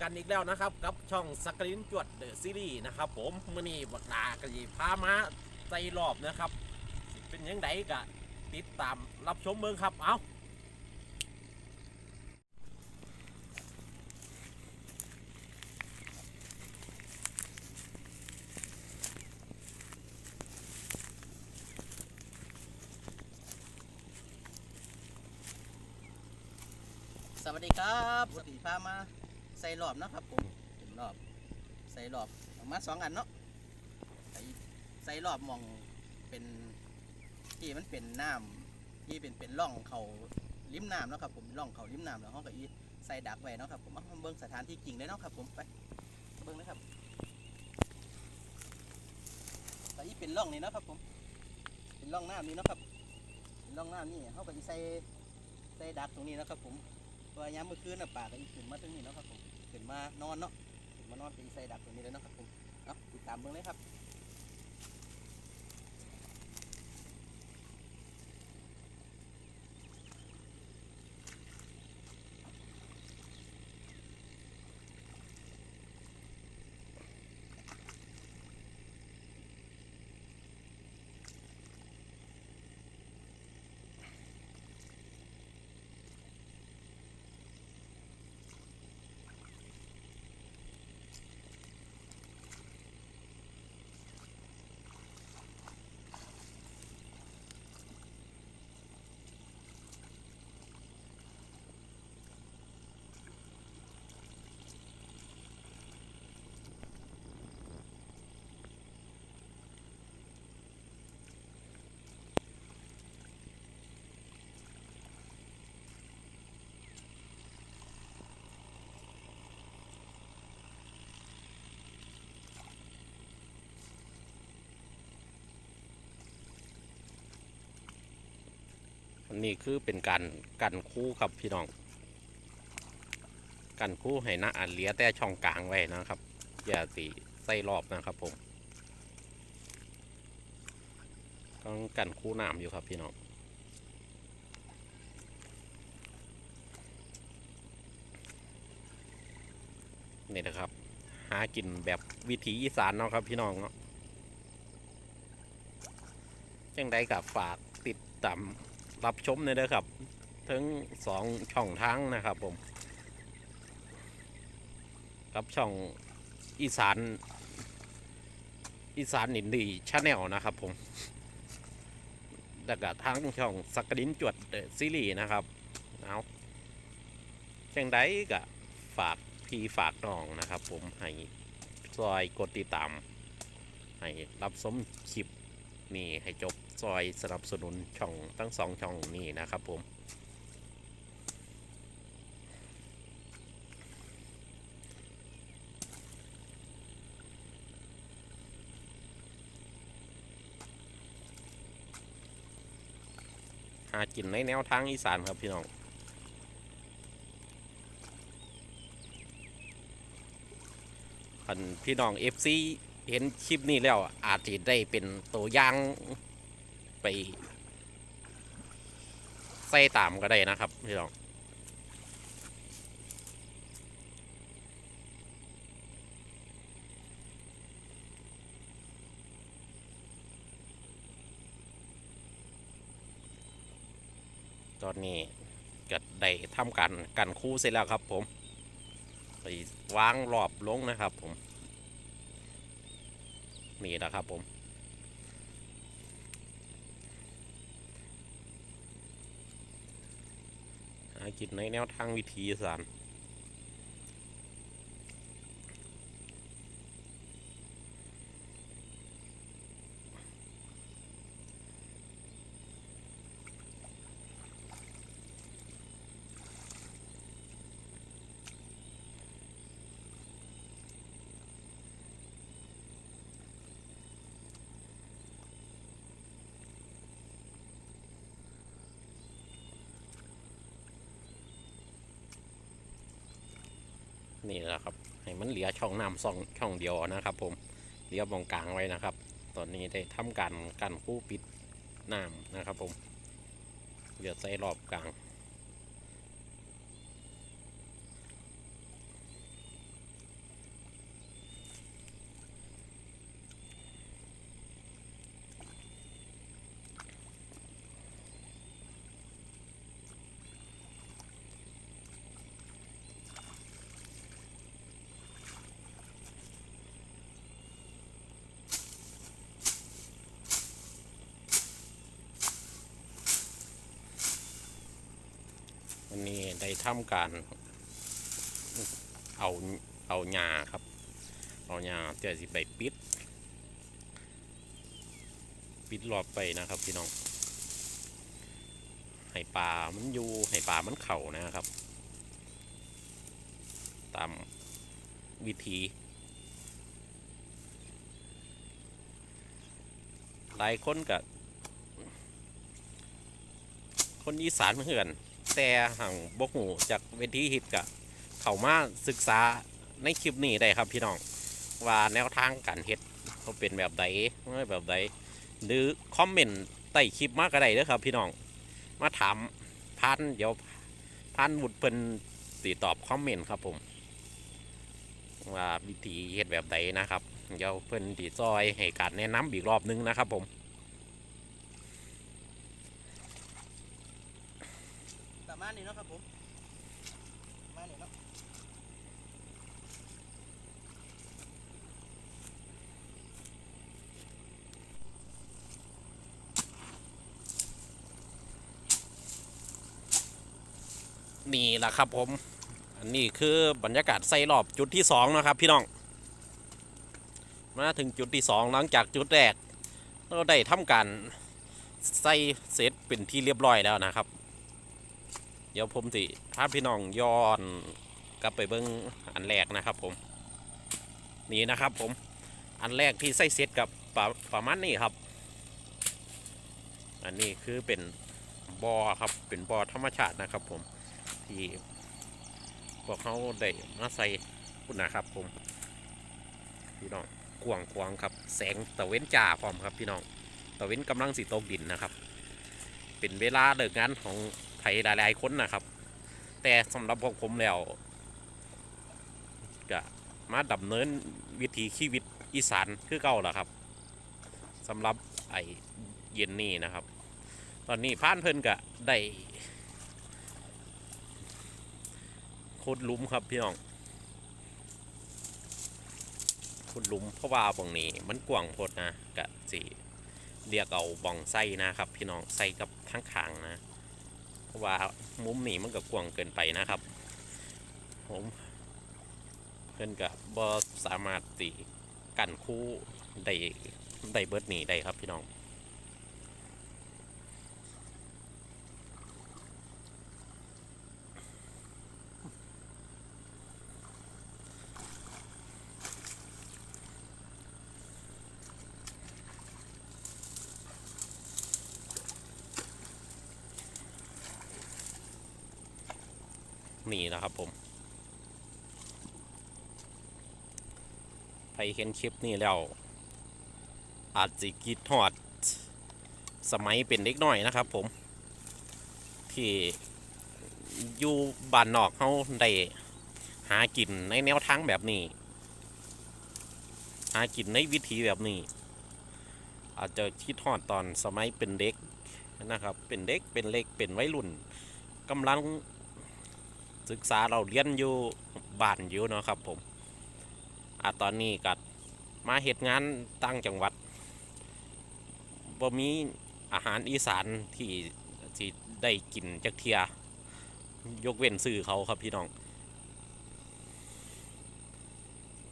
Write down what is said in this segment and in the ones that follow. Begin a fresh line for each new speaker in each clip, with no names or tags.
กันอีกแล้วนะครับ กับช่องสกรินจวดเดอะซีรีส์นะครับผมมื่อนี้บักดากระยีพามาใจรอบนะครับเป็นยังไงกะติดตามรับชมเมืองครับเอา
สวัสดีครับสติพามา ใส่รอบนะครับผมเป็นรอบ ใส่รอบออกมาสองอันเนาะใส่ใส่รอบมองเป็นที่มันเป็นน้ำที่เป็นเป็นร่องเขาริมน้ำนะครับผมร่องเขาริมน้ำแล้วห้องก็อีใส่ดักไว้เนาะครับผมเอาเบิ้งสถานที่จริงเลยเนาะครับผมไปเบิ้งนะครับแต่อีเป็นร่องนี่นะครับผมเป็นร่องน้ำนี่นะครับเป็นร่องน้ำนี่เขาก็อีใส่ใส่ดักตรงนี้นะครับผมเพราะว่ายามเมื่อคืนน่ะป่าก็อีกขึ้นมาตรงนี้เนาะครับผม ขึ้นมานอนเนาะขึ้นมานอนเป็นใส่ดักตัวนี้เลยเนาะครับผมเอาติดตามเบื้องเลยครับ
นนี้คือเป็นการกันคู่ครับพี่น้อง กันคู่ให้น้าอันเหลียแต่ช่องกลางไว้นะครับอย่าสีใส่รอบนะครับผมต้องกันคู่น้ำอยู่ครับพี่น้องนี่นะครับ หากินแบบวิถีอีสานเนาะครับพี่น้องเนาะจังใดกับฝากติดตาม รับชมเลยเด้อครับ ทั้งสองช่องทางนะครับผม กับช่องอีสาน อีสานนินดีชาแนลนะครับผมแล้วก็ทางช่องสักกดินจวดซีรีส์นะครับเอาจังใดก็ฝากพี่ฝากน้องนะครับผมให้ซอยกดติดตามให้รับชมคลิปนี่ให้จบ ซอยสนับสนุนช่องทั้งสองช่องนี้นะครับผมหากินในแนวทางอีสานครับพี่น้องคันพี่น้องเอฟซีเห็นคลิปนี้แล้วอาจจะได้เป็นตัวอย่าง ไป ใส่ตามก็ได้นะครับพี่น้องตอนนี้ก็ได้ทำการกันคู่เสร็จแล้วครับ ผมไปวางรอบลงนะครับ ผม นี่นะครับผม หา กิจในแนวทางวิธีอีสาร นี่แหละครับ ให้มันเหลือช่องน้ำซองช่องเดียวนะครับ ผมเหลือมองกลางไว้นะครับ ตอนนี้ได้ทำการกันคู่ปิดน้ำนะครับ ผมเหลือใส่รอบกลาง วันนี้ได้ทำการ เอาเอาหญ้าครับ เอาหญ้าเจะสิไปปิด ปิดรอบไปนะครับพี่น้องให้ปลามันอยู่ให้ปลามันเข่านะครับ ตามวิธีหลายคนกับคนอีสานเพื่อน แต่ห่างบกหูจากเวทีฮิตกะเขามาศึกษาในคลิปนี้ได้ครับพี่น้อง ว่าแนวทางการเฮ็ดเขาเป็นแบบใดไม่แบบใดหรือคอมเมนต์ใต้คลิปมากก็ได้เด้อครับพี่น้อง มาถามพันเดี๋ยวพันบุดเป็นตีตอบคอมเมนต์ครับผม ว่าวิธีเฮ็ดแบบใดนะครับ เดี๋ยวเพิ่นตีซอยให้การแนะนำอีกรอบนึงนะครับผม
ประ มาณนี้เนาะครับผมมาณนี้เนาะ
นี่แหละครับผม อันนี้คือบรรยากาศใส่รอบจุดที่สองนะครับ พี่น้อง มาถึงจุดที่สองหลังจากจุดแรก เราได้ทำการใส่เสร็จเป็นที่เรียบร้อยแล้วนะครับ เดี๋ยวผมสิพาพี่น้องย้อนกลับไปเบิ้งอันแรกนะครับผม นี่นะครับผม อันแรกที่ใส่เสร็จกับประประมาณนี้ครับ อันนี้คือเป็นบอครับเป็นบอธรรมชาตินะครับผม ที่พวกเขาได้มาใส่คุณนะครับผม พี่น้องกวางควางครับ แสงตะเว้นจ่าพร้อมครับพี่น้องตะเว้นกำลังสิตกดินนะครับ เป็นเวลาเลิกงานของ ไผหลายๆคนนะครับ แต่สำหรับพวกผมแล้วก็มาดำเนินวิถีชีวิตอีสานคือเก่าแล้วครับสำหรับไอเย็นนี่นะครับ ตอนนี้พานเพิ่นก็ได้โคตรลุมครับพี่น้องโคตรหลุมเพราะว่าบองนี้มันกว้างโพดนะกะสิเรียกเอาบองไส้นะครับ พี่น้องไส้กับทั้งขางนะ เพราะว่ามุมนี้มันก็กว้างเกินไปนะครับ ผมเพิ่นกับบอสามารถตีกันคู่ได้ได้เบิร์ดหนีได้ครับพี่น้อง นี่นะครับผมใครเห็นคลิปนี้แล้ว อาจจะคิดทอดสมัยเป็นเด็กน้อยนะครับผม ที่อยู่บ้านนอกเขาได้หากินในแนวทางแบบนี้ หากินในวิธีแบบนี้ อาจจะคิดทอดตอนสมัยเป็นเด็กนะครับ เป็นเด็กเป็นเล็กเป็นวัยรุ่นกำลัง ศึกษาเราเรียนอยู่บ้านอยู่เนาะครับผมอะตอนนี้กัดมาเหตุงานตั้งจังหวัดบ่มีอาหารอีสานที่ที่ได้กินจักเทีย ยกเว้นซื้อเขาครับพี่น้อง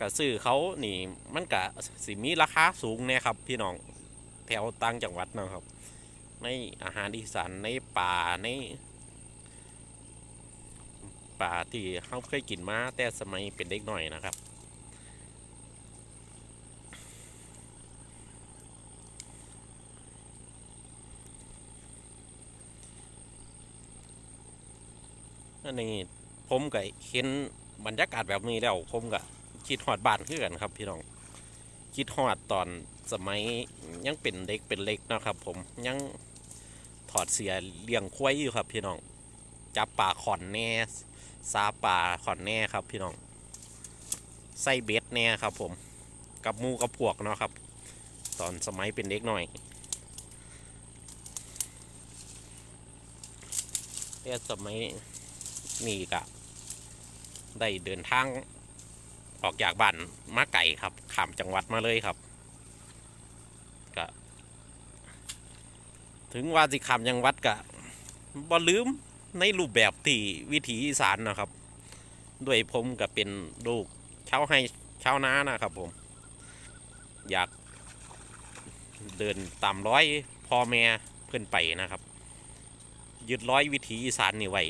กับซื้อเขานี่มันกะสิมีราคาสูงเนี่ยครับพี่น้องแถวต่างจังหวัดเนาะครับ ในอาหารอีสานในป่าใน ป่าที่เขาเคยกินมาแต่สมัยเป็นเด็กหน่อยนะครับอันนี้ผมก็เห็นบรรยากาศแบบนี้แล้วผมก็คิดฮอดบ้านคือกันครับ พี่น้องคิดฮอดตอนสมัยยังเป็นเด็กเป็นเล็กนะครับ ผมยังถอดเสียเลี้ยงควายอยู่ครับ พี่น้องจับปลาขอนแน่ ซาปลาขอนแน่ครับพี่น้องใส่เบ็ดแน่ครับ ผมกับมูกับพวกเนาะครับ ตอนสมัยเป็นเด็กหน่อยแต่สมัยนี่กะได้เดินทางออกจากบ้านมาไก่ครับข้ามจังหวัดมาเลยครับกะถึงว่าสิข้ามจังหวัดกะบ่ลืม ในรูปแบบที่วิถีอีสานนะครับ ด้วยผมก็เป็นลูกชาวให้ชาวนานะครับผม อยากเดินตามร้อยพ่อแม่เพื่อนไปนะครับ ยึดร้อยวิถีอีสานนี่ไว้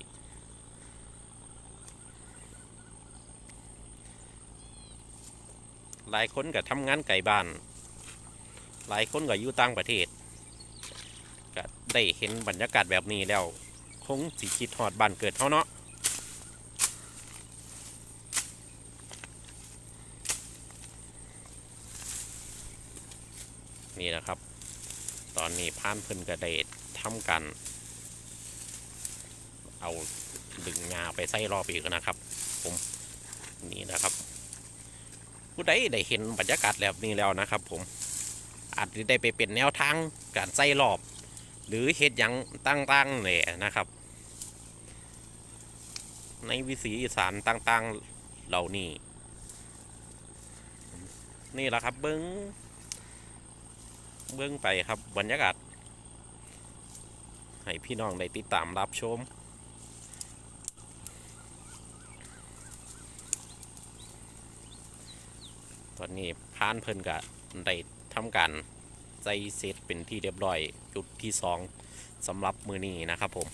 หลายคนก็ทำงานไกลบ้าน หลายคนก็อยู่ต่างประเทศก็ได้เห็นบรรยากาศแบบนี้แล้ว คงสิคิดฮอดบ้านเกิดเขาเนาะนี่นะครับ ตอนนี้พานเพิ่นก็ได้ทำกัน เอาดึงงาไปใส่รอบอีกนะครับ ผมนี่นะครับผู้ใดได้เห็นบรรยากาศแบบนี้แล้วนะครับ ผมอาจจะได้ไปเป็นแนวทางการใส่รอบ หรือเฮ็ดยังต่างๆเลยนะครับ ในวิสีอีสานต่างๆเหล่านี้ นี่แหละครับเบิ้งเบิ้องไปครับบรรยากาศ ให้พี่น้องได้ติดตามรับชม ตอนนี้พานเพิ่นก็ได้ทำการใจเสร็จเป็นที่เรียบร้อย จุดที่สองสำหรับมือนี้นะครับผม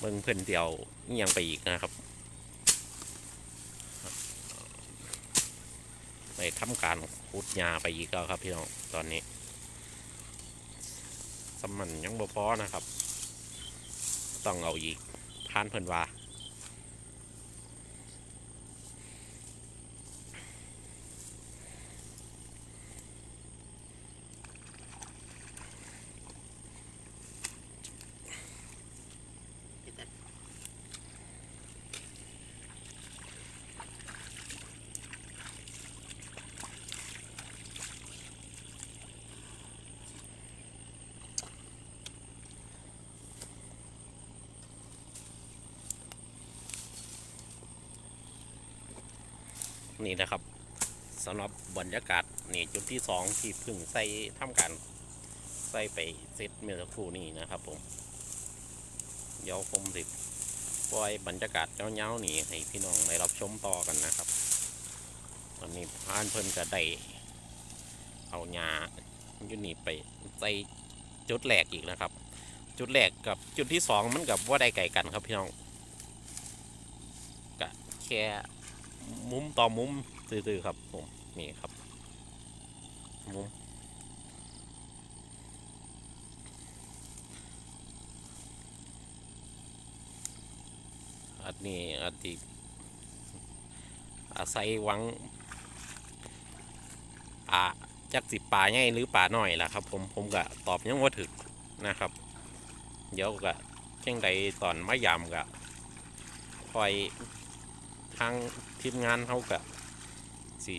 เบิ่งเพิ่นเดียวยังไปอีกนะครับไปทำการขุดยาไปอีกแล้วครับพี่น้องตอนนี้สมันยังบ่พอนะครับ ต้องเอาอีกทานเพิ่นว่า นี่นะครับสำหรับบรรยากาศนี่จุดที่สองที่เพึ่งใส่ทำการใส่ไปเซตเมื่อสักครู่นี้นะครับผมเดี๋ยวผมสิปล่อยบรรยากาศเงาๆนี่ให้พี่น้องได้รับชมต่อกันนะครับตอนนี้พานเพิ่นก็ได้เอาหญ้าอยู่นี่ไปใส่จุดแรกอีกนะครับ จุดแรกกับจุดที่สองมันกับว่าได้ไก่กันครับพี่น้องก็แค่ มุมต่อมุมซื่อๆครับผมนี่ครับมุมอันนี้อันที่อาศัยหวังอ่าจักสิป่าใหญ่หรือป่าน้อยล่ะครับ ผมผมก็ตอบยังว่าถึกนะครับ เดี๋ยวก็เช่งใดตอนมายามก็คอย ทางทีมงานเขากับสิ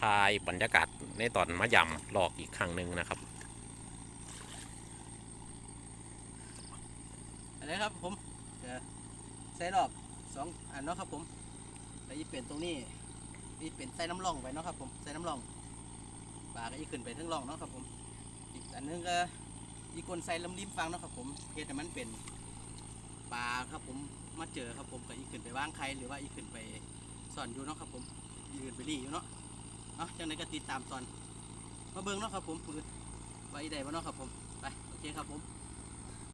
ทายบรรยากาศในตอนมะยำหลอกอีกครั้งหนึ่งนะครับ
อันนี้ครับผมใส่รอบสองอันเนาะครับผมแต่ยี่เปลี่ยนตรงนี้นี่เป็นใส่น้ำร่องไปเนาะครับผมใส่น้ำร่องปลาก็ยี่ขึ้นไปทั้งร่องเนาะครับผมอีกอันนึงก็อีกคนใส่ลำริมฟังเนาะครับผมเฮ็ดให้มันเป็นปลาครับผม มาเจอครับผมก็อีกขึ้นไปว่างใครหรือว่าอีกขึ้นไปสอนอยู่เนาะครับผมยืนไปรีอยู่เนาะเนาะจังไดก็ติดตามตอน มาเบิ้งเนาะครับผมปืนไว้ใดมาเนาะครับผมไปโอเคครับผม